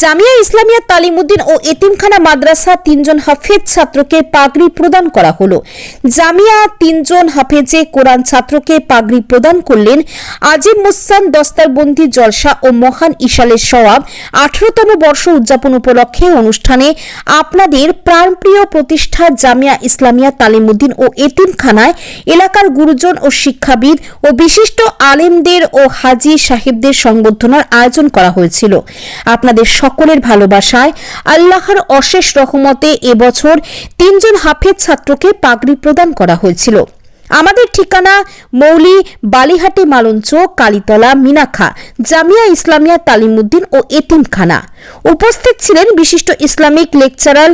জামিয়া ইসলামিয়া তালিমুদ্দিন ও এতিমখানা মাদ্রাসা তিনজন হাফেজ ছাত্রকে পাগড়ি প্রদান করা হলো। জামিয়া তিনজন হাফেজে কোরআন ছাত্রকে পাগড়ি প্রদান করলেন। আজিম মুসান দস্তারবন্দি জলসা ও মহান ইশালের সওয়াব আঠারোতম বর্ষ উদযাপন উপলক্ষে অনুষ্ঠানে আপনাদের প্রাণপ্রিয় প্রতিষ্ঠা জামিয়া ইসলামিয়া তালিমুদ্দিন ও এতিমখানায় এলাকার গুরুজন ও শিক্ষাবিদ ও বিশিষ্ট আলেমদের ও হাজি সাহেবদের সংবর্ধনার আয়োজন করা হয়েছিল। আপনাদের সকলের ভালোবাসায় আল্লাহর অশেষ রহমতে এবছর তিনজন হাফেজ ছাত্রকে পাগড়ি প্রদান করা হয়েছিল। আমাদের ঠিকানা মৌলি বালিহাটি মালঞ্চ, কালীতলা মিনাখা জামিয়া ইসলামিয়া তালিমুদ্দিন ও এতিমখানা। উপস্থিত ছিলেন বিশিষ্ট ইসলামিক লেকচারার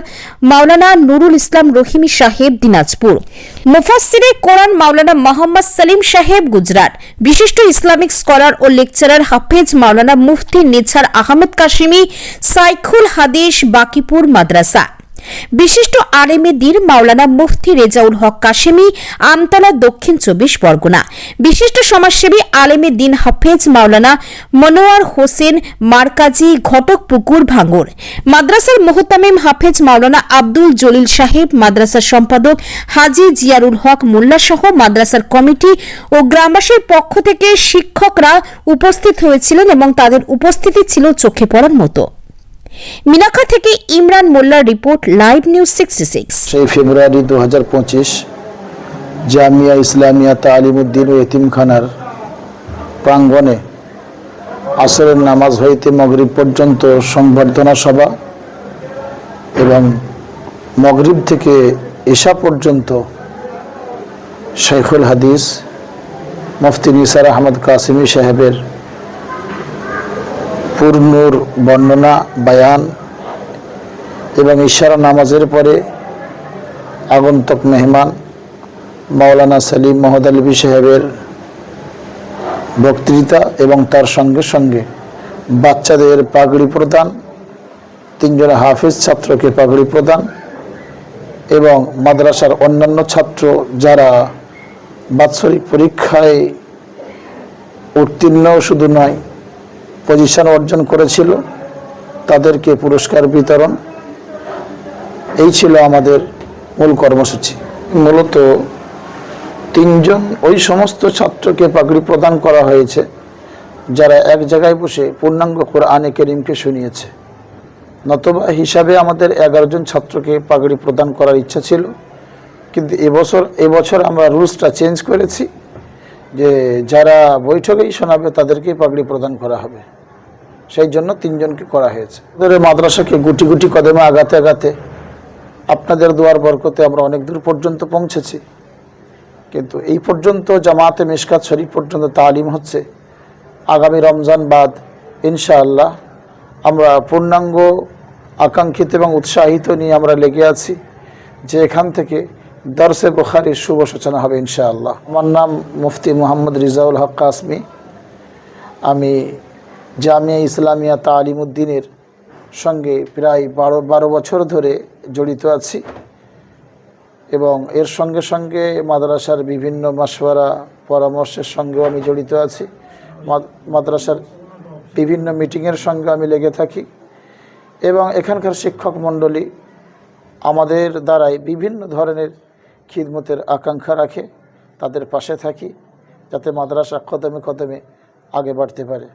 মাওলানা নুরুল ইসলাম রহিমি সাহেব দিনাজপুর। মুফাসসিরে কোরআন মাওলানা মোহাম্মদ সালিম সাহেব গুজরাট। বিশিষ্ট ইসলামিক স্কলার ও লেকচারার হাফেজ মাওলানা মুফতি নেছার আহমেদ কাশিমি, সাইখুল হাদিস বাকিপুর মাদ্রাসা। বিশিষ্ট আলেমে দির মাওলানা মুফতি রেজাউল হক কাশেমি, আমতলা দক্ষিণ চব্বিশ পরগনা। বিশিষ্ট সমাজসেবী আলেমে দিন হাফেজ মাওলানা মনোয়ার হোসেন মারকাজি ঘটকপুকুর ভাঙ্গর মাদ্রাসার মোহতামিম হাফেজ মাওলানা আব্দুল জলিল সাহেব, মাদ্রাসার সম্পাদক হাজি জিয়ারুল হক মোল্লা সহ মাদ্রাসার কমিটি ও গ্রামবাসীর পক্ষ থেকে শিক্ষকরা উপস্থিত হয়েছিলেন এবং তাদের উপস্থিতি ছিল চোখে পড়ার মতো। মিনাখা থেকে ইমরান মোল্লার report live news sixty six. ফেব্রুয়ারি দু হাজার পঁচিশ, জামিয়া ইসলামিয়া তালিমুদ্দিন ও এতিমখানার প্রাঙ্গণে আসরের নামাজ হইতে মগরিব পর্যন্ত সংবর্ধনা সভা এবং মগরিব থেকে এশা পর্যন্ত শেখুল হাদিস, মুফতি নিসার আহমদ কাসিমি সাহেবের পূর্ণর বর্ণনা, বায়ান এবং ইশারা নামাজের পরে আগন্তক মেহমান মাওলানা সালিম মোহাম্মদ আলবী সাহেবের বক্তৃতা এবং তার সঙ্গে সঙ্গে বাচ্চাদের পাগড়ি প্রদান, তিনজন হাফিজ ছাত্রকে পাগড়ি প্রদান এবং মাদ্রাসার অন্যান্য ছাত্র যারা বাৎসরিক পরীক্ষায় উত্তীর্ণ শুধু নয় পজিশন অর্জন করেছিল, তাদেরকে পুরস্কার বিতরণ। এই ছিল আমাদের মূল কর্মসূচি। মূলত তিনজন, ওই সমস্ত ছাত্রকে পাগড়ি প্রদান করা হয়েছে, যারা এক জায়গায় বসে পূর্ণাঙ্গ কোরআনে কেরিমকে শুনিয়েছে। নতবা হিসাবে আমাদের জন ছাত্রকে পাগড়ি প্রদান করার ইচ্ছা ছিল, কিন্তু এবছর এবছর আমরা রুলসটা চেঞ্জ করেছি যে যারা বৈঠকেই শোনাবে তাদেরকেই পাগড়ি প্রদান করা হবে। সেই জন্য তিনজনকে করা হয়েছে। মাদ্রাসাকে গুটি গুটি কদমে আগাতে আগাতে আপনাদের দুয়ার বরকতে আমরা অনেক দূর পর্যন্ত পৌঁছেছি। কিন্তু এই পর্যন্ত জামাতে মিশকাত শরীফ পর্যন্ত তালিম হচ্ছে। আগামী রমজান বাদ ইনশাআল্লাহ আমরা পূর্ণাঙ্গ, আকাঙ্ক্ষিত এবং উৎসাহিত নিয়ে আমরা লেগে আছি যে এখান থেকে দর্শে বুখারির শুভ সূচনা হবে ইনশাআল্লাহ। আমার নাম মুফতি মোহাম্মদ রিজাউল হক কাসমি। আমি জামিয়া ইসলামিয়া তালিমুদ্দিনের সঙ্গে প্রায় বারো বারো বছর ধরে জড়িত আছি এবং এর সঙ্গে সঙ্গে মাদ্রাসার বিভিন্ন মাসওয়ারা পরামর্শের সঙ্গেও আমি জড়িত আছি। মাদ্রাসার বিভিন্ন মিটিংয়ের সঙ্গে আমি লেগে থাকি এবং এখানকার শিক্ষক মণ্ডলী আমাদের দ্বারাই বিভিন্ন ধরনের খিদমতের আকাঙ্ক্ষা রাখে, তাদের পাশে থাকি যাতে মাদ্রাসা কদমে কদমে আগে বাড়তে পারে।